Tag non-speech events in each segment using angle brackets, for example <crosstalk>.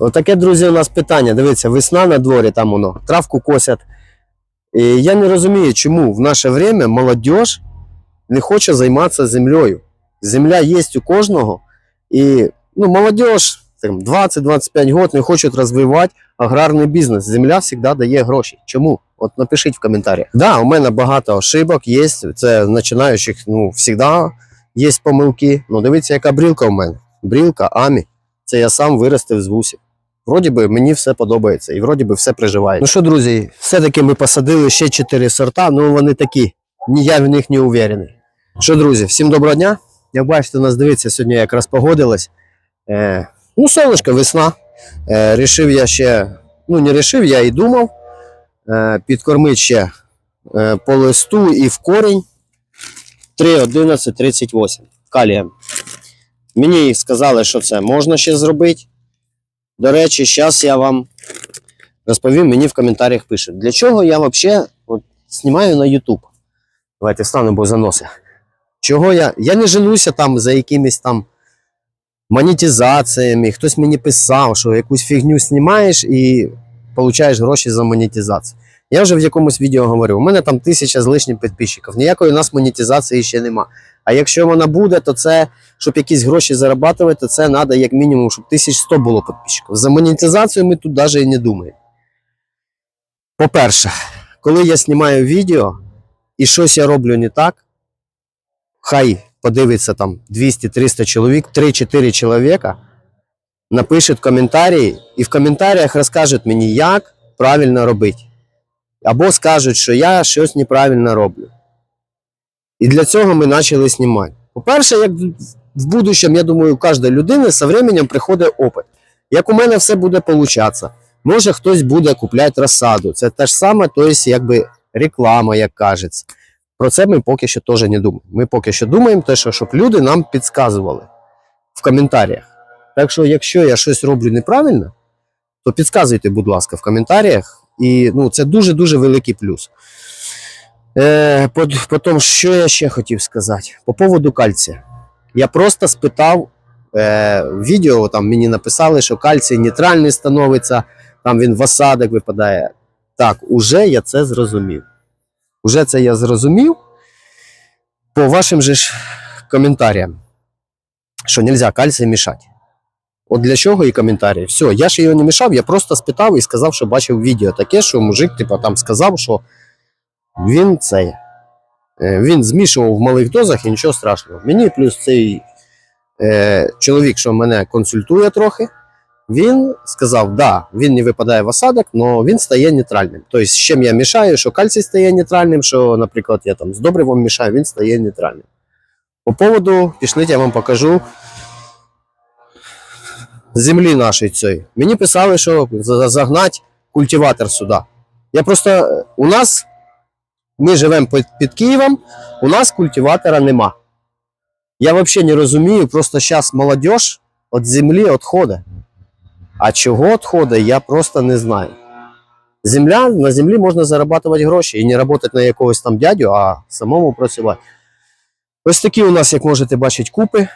Отаке, друзі, у нас питання. Дивіться, весна на дворі, там воно, травку косять. І я не розумію, чому в наше время молодь не хоче займатися землею. Земля є у кожного, і ну, молодь, 20-25 років не хочуть розвивати аграрний бізнес. Земля завжди дає гроші. Чому? От напишіть в коментарях. Да, у мене багато ошибок є. Це починаючих, ну, завжди є помилки. Ну, дивіться, яка брілка у мене. Брілка, амі. Це я сам виростив з вусів. Вроді би, мені все подобається і вроді би все приживає. Ну що, друзі, все-таки ми посадили ще 4 сорта, ну вони такі. Я в них не уверений. Що, друзі, всім доброго дня. Як бачите, нас дивиться сьогодні якраз погодилось. Е, ну, сонечко, весна. Е, рішив я ще, ну не рішив, я і думав. Е, підкормити ще е, по листу і в корінь 3,11,38 калієм. Мені сказали, що це можна ще зробити. До речі, зараз я вам розповім, мені в коментарях пишуть, для чого я взагалі от, знімаю на YouTube. Давайте встану, бо заноси. Чого я. Я не женуся там за якимись там монетизаціями. Хтось мені писав, що якусь фігню знімаєш і получаєш гроші за монетизацію. Я вже в якомусь відео говорив, у мене там тисяча з лишнім підписчиків. Ніякої у нас монетизації ще нема. А якщо вона буде, то це, щоб якісь гроші то це треба як мінімум, щоб 1100 було підписчиків. За монетизацію ми тут навіть і не думаємо. По-перше, коли я знімаю відео і щось я роблю не так, хай подивиться там 200-300 чоловік, 3-4 чоловіка, напишуть коментарі і в коментарях розкажуть мені, як правильно робити. Або скажуть, що я щось неправильно роблю. І для цього ми почали знімати. По-перше, як в будущем, я думаю, у кожної людини з часом приходить опит. Як у мене все буде получатися. Може хтось буде купляти розсаду. Це те ж саме, тобто, якби реклама, як кажеться. Про це ми поки що теж не думаємо. Ми поки що думаємо, те, що, щоб люди нам підказували в коментарях. Так що, якщо я щось роблю неправильно, то підказуйте, будь ласка, в коментарях. І ну, це дуже-дуже великий плюс. Е, пот- Потім, що я ще хотів сказати? По поводу кальція. Я просто спитав е, відео, там мені написали, що кальцій нейтральний становиться, там він в осадок випадає. Так, уже я це зрозумів. Уже це я зрозумів по вашим же ж коментарям, що не можна кальцій мішати. От для чого і коментарі. Все, я ж його не мішав, я просто спитав і сказав, що бачив відео таке, що мужик, типу, там сказав, що він цей. Е, Він змішував в малих дозах і нічого страшного. Мені плюс цей е, чоловік, що мене консультує трохи, він сказав, да, він не випадає в осадок, але він стає нейтральним. Тобто, з чим я мішаю, що кальцій стає нейтральним, що, наприклад, я там з добривом мішаю, він стає нейтральним. По поводу, пішліть, я вам покажу землі нашої цієї. Мені писали, що за- загнать культиватор сюди. Я просто е, у нас ми живемо під, Києвом, у нас культиватора нема. Я взагалі не розумію, просто зараз молодь від землі відходить. А чого відходить, я просто не знаю. Земля, на землі можна зарабатувати гроші і не працювати на якогось там дядю, а самому працювати. Ось такі у нас, як можете бачити, купи.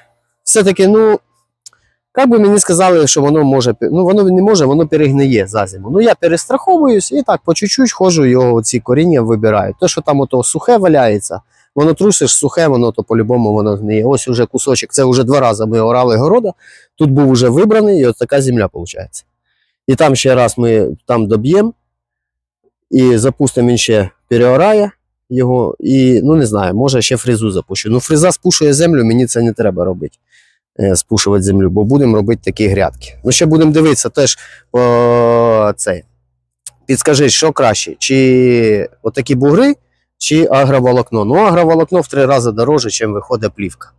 Все-таки, ну, як би мені сказали, що воно може, ну воно не може, воно перегниє за зиму. Ну я перестраховуюсь і так по чуть-чуть ходжу, його ці коріння вибираю. Те, що там ото сухе валяється, воно трусиш сухе, воно то по-любому воно гниє. Ось уже кусочок. Це вже два рази ми орали города. Тут був вже вибраний, і от така земля виходить. І там ще раз ми там доб'ємо і запустимо він ще переорає його. І ну не знаю, може ще фрезу запущу. Ну, фреза спушує землю, мені це не треба робити спушувати землю, бо будемо робити такі грядки. Ну, ще будемо дивитися теж о, цей. Підскажи, що краще, чи отакі бугри, чи агроволокно. Ну, агроволокно в три рази дороже, ніж виходить плівка.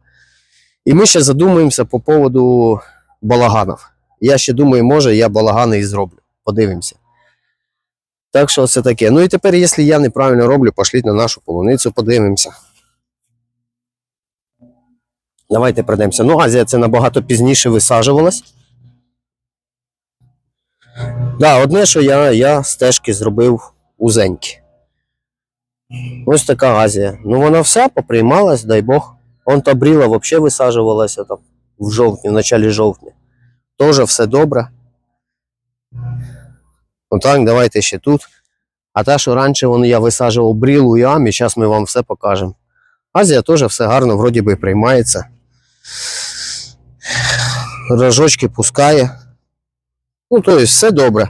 І ми ще задумуємося по поводу балаганів. Я ще думаю, може, я балагани і зроблю. Подивимося. Так що це таке. Ну і тепер, якщо я неправильно роблю, пошліть на нашу полуницю, подивимося. Давайте пройдемося. Ну, Азія це набагато пізніше висаджувалась. Да, одне, що я, я стежки зробив узенькі. Ось така Азія. Ну, вона вся поприймалась, дай Бог. Он та бріла взагалі висаджувалася там в жовтні, в началі жовтня. Теж все добре. Отак, давайте ще тут. А те, що раніше вон, я висаджував брілу і амі, зараз ми вам все покажемо. Азія теж все гарно, вроді би приймається. Рожочки пускає. Ну, тобто, все добре.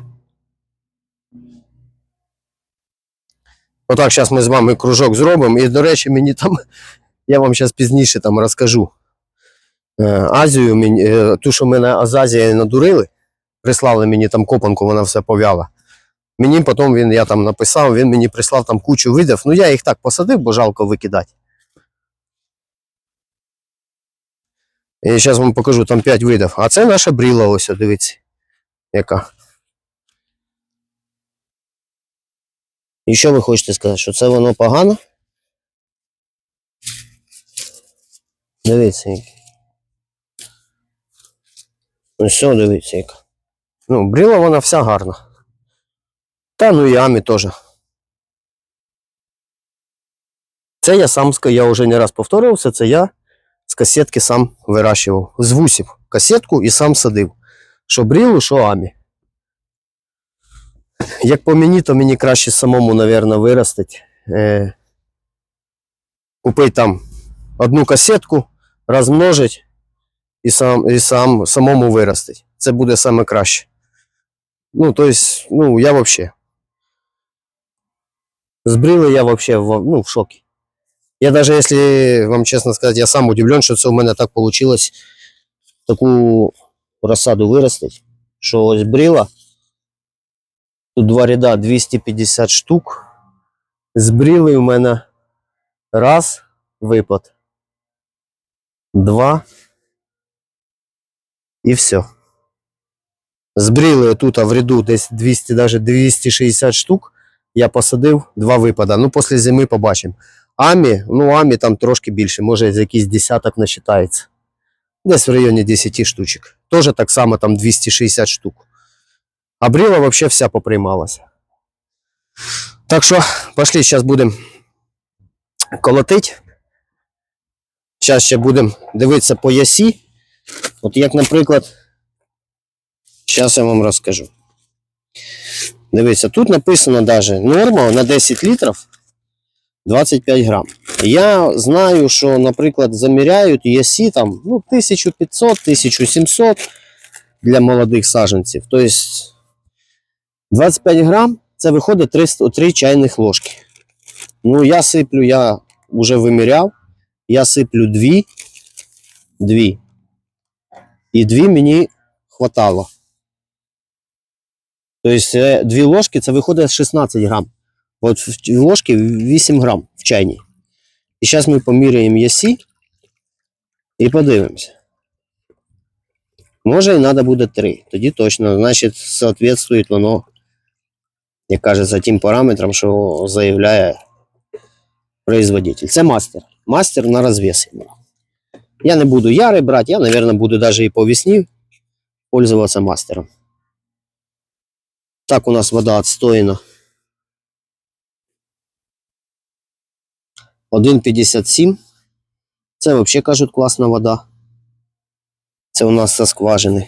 Отак, зараз ми з вами кружок зробимо. І, до речі, мені там, <laughs> я вам зараз пізніше там розкажу. Е, Азію, мені, е, ту, що мене з Азії надурили, прислали мені там копанку, вона все повяла. Мені потім він, я там написав, він мені прислав там кучу видів. Ну, я їх так посадив, бо жалко викидати. І зараз вам покажу там 5 видів. А це наша бріла, ось, дивіться. Яка. І що ви хочете сказати, що це воно погано? Дивіться. Ну все, дивіться, яка. Ну, бріла вона вся гарна. Та ну і амі теж. Це я сам, я вже не раз повторювався, це я з касетки сам вирощував. З вусів касетку і сам садив. Що брілу, що амі. Як по мені, то мені краще самому, напевно, виростити. Е, купити там одну касетку, розмножить і сам, і сам самому виростить. Це буде саме краще. Ну, то есть, ну, я вообще. Сбрили я вообще в, ну, в шоке. Я даже, если вам честно сказать, я сам удивлен, що це у мене так получилось таку розсаду виростить, що ось брила. Тут два ряда 250 штук. Збріли у мене раз випад, два і все. Збріли тут в ряду десь 200, даже 260 штук. Я посадив два випада. Ну, після зими побачимо. Амі, ну амі там трошки більше, може з якийсь десяток насчитається. Десь в районі 10 штучок. Тоже так само там 260 штук. А бріла вообще вся поприймалася. Так що, пошли, зараз будемо колотить. Зараз ще будемо дивитися по ясі. От як, наприклад, зараз я вам розкажу. Дивіться, тут написано даже норма на 10 літрів 25 грам. Я знаю, що, наприклад, заміряють ЄСі там ну, 1500-1700 для молодих саджанців. Тобто 25 грам це виходить 3, 3 чайних ложки. Ну, я сиплю, я вже виміряв, я сиплю 2, 2. І 2 мені хватало. Тобто е, дві ложки це виходить 16 грам. От в ті ложки 8 грам в чайній. І зараз ми поміряємо єсі і подивимося. Може і треба буде 3. Тоді точно, значить, соответствує воно, як каже, тим параметрам, що заявляє производитель. Це мастер. Мастер на розвес. Я не буду ярий брати, я, мабуть, буду навіть і по весні пользуватися мастером. Так у нас вода отстояна. 1,57. Це взагалі кажуть класна вода. Це у нас со скважини.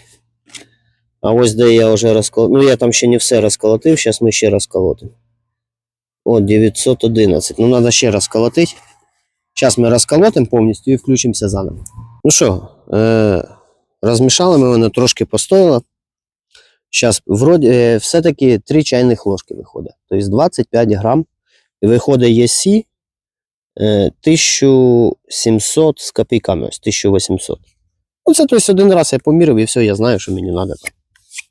А ось де я вже розколотив. Ну, я там ще не все розколотив, зараз ми ще розколотимо. О, 911. Ну, треба ще розколотити. Зараз ми розколотимо повністю і включимося заново. Ну що, е- розмішали ми воно трошки постояло. Зараз е, все-таки 3 чайних ложки виходить. Тобто 25 грам. Виходить ЄСі е, 1700 з копійками, ось 1800. Ну, це тобто один раз я поміряв і все, я знаю, що мені треба.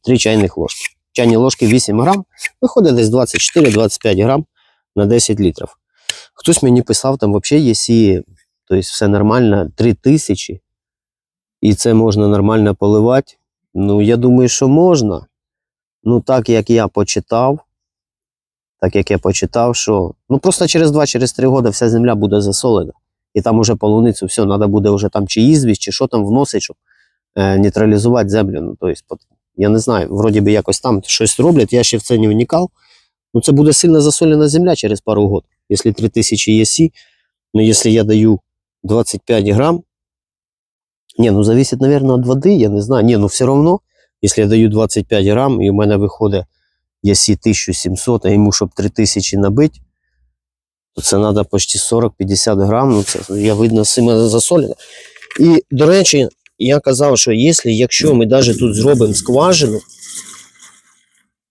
3 чайних ложки. Чайні ложки 8 грам, виходить десь 24-25 грам на 10 літрів. Хтось мені писав, там взагалі ЄСі, тобто все нормально, 3000. І це можна нормально поливати. Ну, я думаю, що можна. Ну, так як я почитав, так як я почитав, що ну просто через 2-3 через роки вся земля буде засолена. І там уже полуницю все, треба буде вже там чи ізвість, чи що там вносить, щоб е, нейтралізувати землю. Ну, тобто, пот- я не знаю, вроді би якось там щось роблять, я ще в це не вникав. Ну, це буде сильно засолена земля через пару років. Якщо 3000 ЄСі, ну, якщо я даю 25 грам, не, ну зависит, наверное, от воды, я не знаю. Не, ну все равно, если я даю 25 грам, і у мене виходить Ясі 1700, а йому щоб 3000 набити, то це треба почти 40-50 грам. Ну, це я видно сима засолена. І, до речі, я казав, що якщо, якщо ми навіть тут зробимо скважину,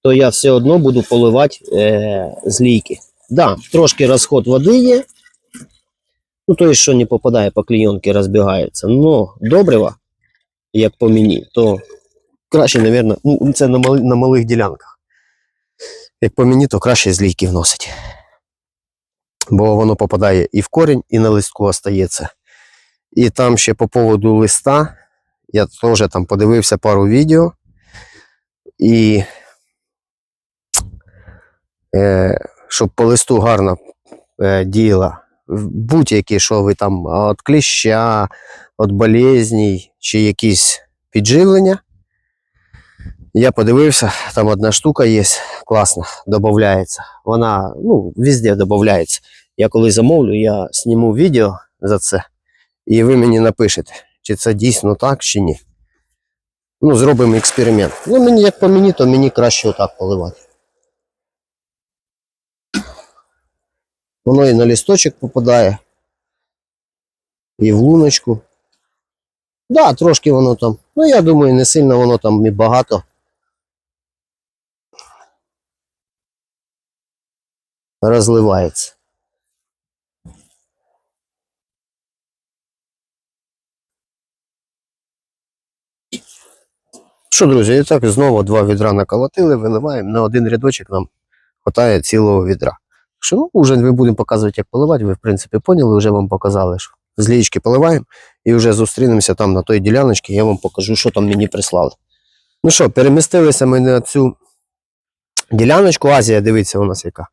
то я все одно буду поливати е, з лійки. Да, трошки розход води є. Ну, то, що не попадає по клейонці, розбігається. Но добрива, як по мені, то краще, мабуть, ну, це на малих ділянках. Як по мені, то краще з лійки вносить. Бо воно попадає і в корінь, і на листку остається. І там ще по поводу листа, я теж там подивився пару відео. І е, щоб по листу гарно е, діяла будь-які, що ви там від кліща, від болезней чи якісь підживлення. Я подивився, там одна штука є, класна, додається. Вона ну, везде додається. Я коли замовлю, я зніму відео за це, і ви мені напишете, чи це дійсно так, чи ні. Ну, зробимо експеримент. Ну, мені, як по мені, то мені краще отак поливати. Воно і на лісточок попадає, і в луночку. Да, трошки воно там. Ну, я думаю, не сильно воно там і багато. Розливається. Що, друзі, і так знову два відра наколотили, виливаємо на один рядочок нам хватає цілого відра. Що, ну, вже ми будемо показувати, як поливати. Ви, в принципі, поняли, вже вам показали, що з лієчки поливаємо і вже зустрінемося там на той діляночці, я вам покажу, що там мені прислали. Ну що, перемістилися ми на цю діляночку. Азія, дивіться, у нас яка.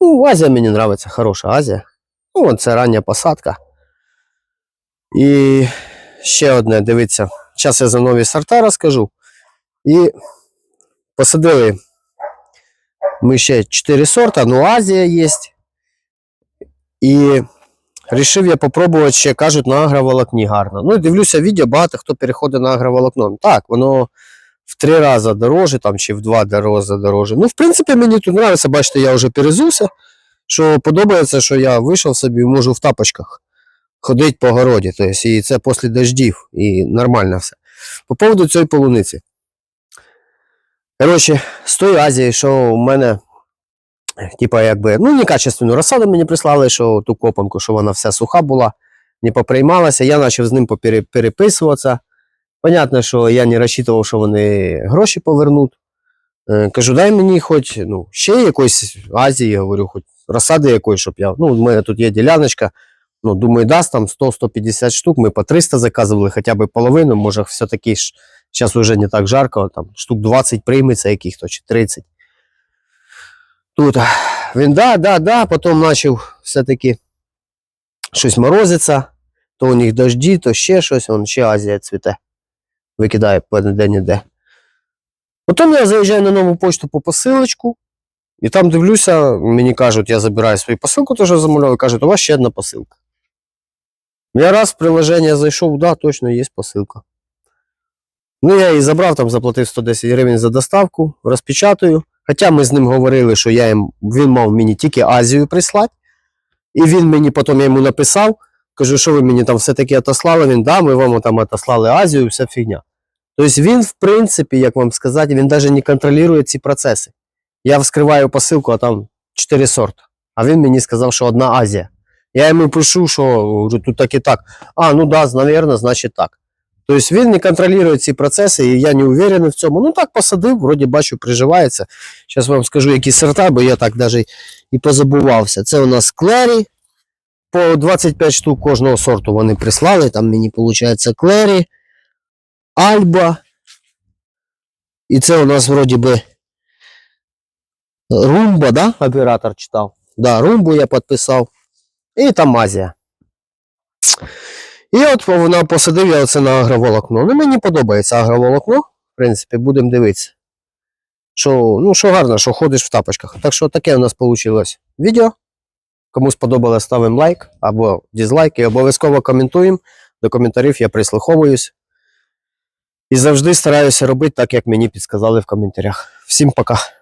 Ну, Азія мені подобається, хороша Азія. Ну, це рання посадка. І ще одне, дивіться, зараз я за нові сорта розкажу. І посадили ми ще 4 сорта, ну Азія є. І Рішив я попробувати ще кажуть на агроволокні гарно. Ну, дивлюся відео, багато хто переходить на агроволокно. Так, воно в три рази дороже, там, чи в два рази дороже. Ну, в принципі, мені тут подобається, бачите, я вже перезувся. Що подобається, що я вийшов собі, можу в тапочках ходити по городі. Тобто, і це після дождів, і нормально все. По поводу цієї полуниці. Коротше, з тої Азії, що у мене типа, якби, ну, некачественну розсаду мені прислали, що ту копанку, що вона вся суха була, не поприймалася. Я почав з ним переписуватися. Понятно, що я не розчитував, що вони гроші повернуть. Е, Кажу, дай мені хоч ну, ще якоїсь Азії, говорю, хоч розсади якоїсь, щоб я. Ну, у мене тут є діляночка. Ну, думаю, дасть там 100-150 штук. Ми по 300 заказували, хоча б половину, може, все-таки ж зараз вже не так жарко, там штук 20 прийметься яких-то чи 30. Тут він да, да, да, потім почав все-таки щось морозиться, то у них дожді, то ще щось, он ще Азія цвіте. Викидає де-не-де. Потім я заїжджаю на нову почту по посилочку, і там дивлюся, мені кажуть, я забираю свою посилку, теж замовляю, і кажуть, у вас ще одна посилка. Я раз в приложення зайшов, да, точно є посилка. Ну, я її забрав, там заплатив 110 гривень за доставку, розпечатую. Хоча ми з ним говорили, що я їм, він мав мені тільки Азію прислати. І він мені потім я йому написав, кажу, що ви мені там все-таки отослали. Він, да, ми вам там отослали Азію, вся фігня. Тобто він, в принципі, як вам сказати, він навіть не контролює ці процеси. Я вскриваю посилку, а там 4 сорти. А він мені сказав, що одна Азія. Я йому пишу, що говорю, тут так і так. А, ну да, навірно, значить так. Тобто він не контролює ці процеси, і я не уверений в цьому. Ну так посадив, вроді бачу, приживається. Зараз вам скажу, які сорта, бо я так навіть і позабувався. Це у нас клері. По 25 штук кожного сорту вони прислали. Там мені виходить клері, альба. І це у нас вроді би румба, да? Оператор читав. Да, румбу я підписав. І там Азія. І от вона посадив я оце на агроволокно. Ну, мені подобається агроволокно. В принципі, будемо дивитися. Що, ну, що гарно, що ходиш в тапочках. Так що таке у нас вийшло відео. Кому сподобалось, ставимо лайк або дізлайк і обов'язково коментуємо. До коментарів я прислуховуюсь. І завжди стараюся робити так, як мені підсказали в коментарях. Всім пока!